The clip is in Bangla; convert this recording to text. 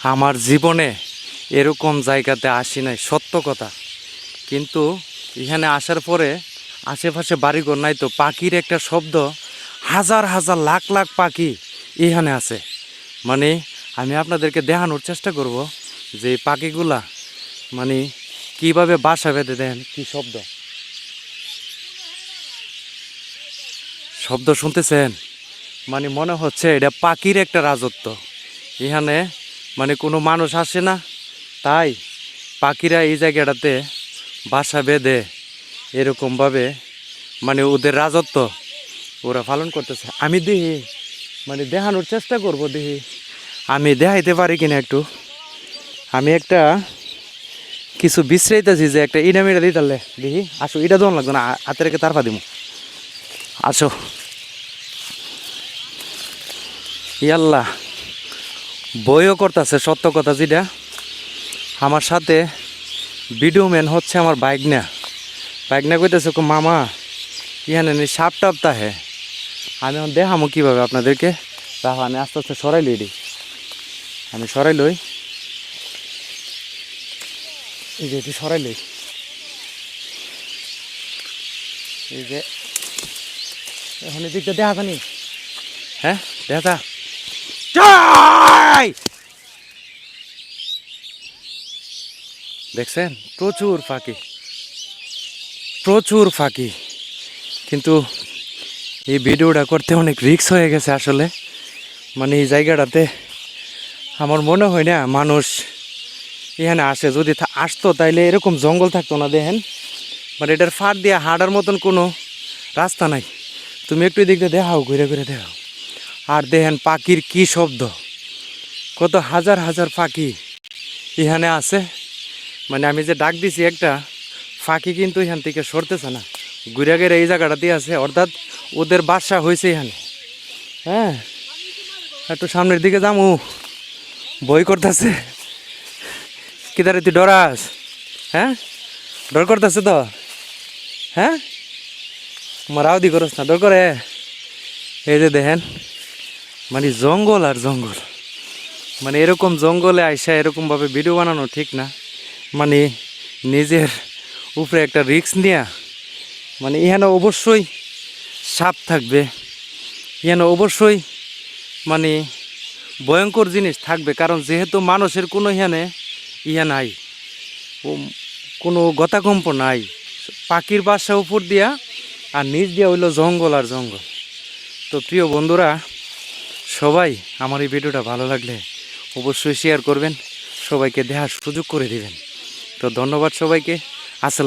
আমার জীবনে এরকম জায়গাতে আসি নাই, সত্য কথা। কিন্তু এখানে আসার পরে আশেপাশে বাড়িঘর নাই তো, পাখির একটা শব্দ, হাজার হাজার লাখ লাখ পাখি এখানে আছে। মানে আমি আপনাদেরকে দেখানোর চেষ্টা করব যে পাখিগুলা মানে কীভাবে বাসা বেঁধে দেন, কি শব্দ। শব্দ শুনতেছেন? মানে মনে হচ্ছে এটা পাখির একটা রাজত্ব। এখানে মানে কোনো মানুষ আসে না। তাই পাখিরা এই জায়গাটাতে বাসা বেঁধে এরকমভাবে মানে ওদের রাজত্ব ওরা পালন করতেছে। আমি দেখি মানে দেখানোর চেষ্টা করব দেখি আমি দেখাইতে পারি কিনা একটু? আমি একটা কিছু বিশ্রাইতেছি যে একটা ইটা মিটা দিতালে দেখি আসো, এটা দোন লাগতো না, হাতে রেখে তারপা দিব আসো। ইয়াল্লা বইও করতেছে, সত্য কথা যেটা। আমার সাথে ভিডিও ম্যান হচ্ছে আমার বাইক না বাইক না কইতেছে মামা ইহানে সাপ টাপ তাহে। আমি এখন দেখামো কীভাবে আপনাদেরকে। তাহলে আমি আস্তে আস্তে সরাই লই আমি সরাই লই। এই যে এটি সরাই লই। এই যে, এখন এদিকটা দেখা জানি হ্যাঁ দেখা দেখছেন? প্রচুর ফাঁকি। প্রচুর ফাঁকি। কিন্তু এই ভিডিওটা করতে অনেক রিক্স হয়ে গেছে আসলে। মানে এই জায়গাটাতে আমার মনে হয় না মানুষ এখানে আসে। যদি আসতো তাইলে এরকম জঙ্গল থাকতো না দেখেন। মানে এটার ফাট দিয়ে হাঁটার মতন কোনো রাস্তা নাই। তুমি একটু এদিক দিয়ে দেখাও, ঘুরে ঘুরে দেখাও। আর দেখেন পাখির কি শব্দ। কত হাজার হাজার পাখি এখানে আছে। মানে আমি যে ডাক দিছি একটা ফাঁকি কিন্তু এখান থেকে সরতেছে না। ঘুরে ঘুরে এই জায়গাটাতে আছে, অর্থাৎ ওদের বাসা হয়েছে এখানে। হ্যাঁ একটু সামনের দিকে যাম। ও বই করতেছে কিদারে তুই ডরাস? হ্যাঁ? ডর করতেছে তো? হ্যাঁ? মারাও দি করস না, ডর করে। এই যে দেখেন মানে জঙ্গল আর জঙ্গল। মানে এরকম জঙ্গলে আইসা এরকমভাবে ভিডিও বানানো ঠিক না। মানে নিজের উপরে একটা রিস্ক নেয়া। মানে এখানে অবশ্যই সাপ থাকবে। এখানে অবশ্যই মানে ভয়ঙ্কর জিনিস থাকবে, কারণ যেহেতু মানুষের কোনো এখানে ইয়া নাই। কোনো গতাকম্প নাই। পাখির বাসা উপর দিয়া আর নিচ দিয়া হইল জঙ্গল আর জঙ্গল। তো প্রিয় বন্ধুরা সবাই আমার এই ভিডিওটা ভালো লাগলে অবশ্যই শেয়ার করবেন। সবাইকে দেখার সুযোগ করে দিবেন। তো ধন্যবাদ সবাইকে। আসসালাম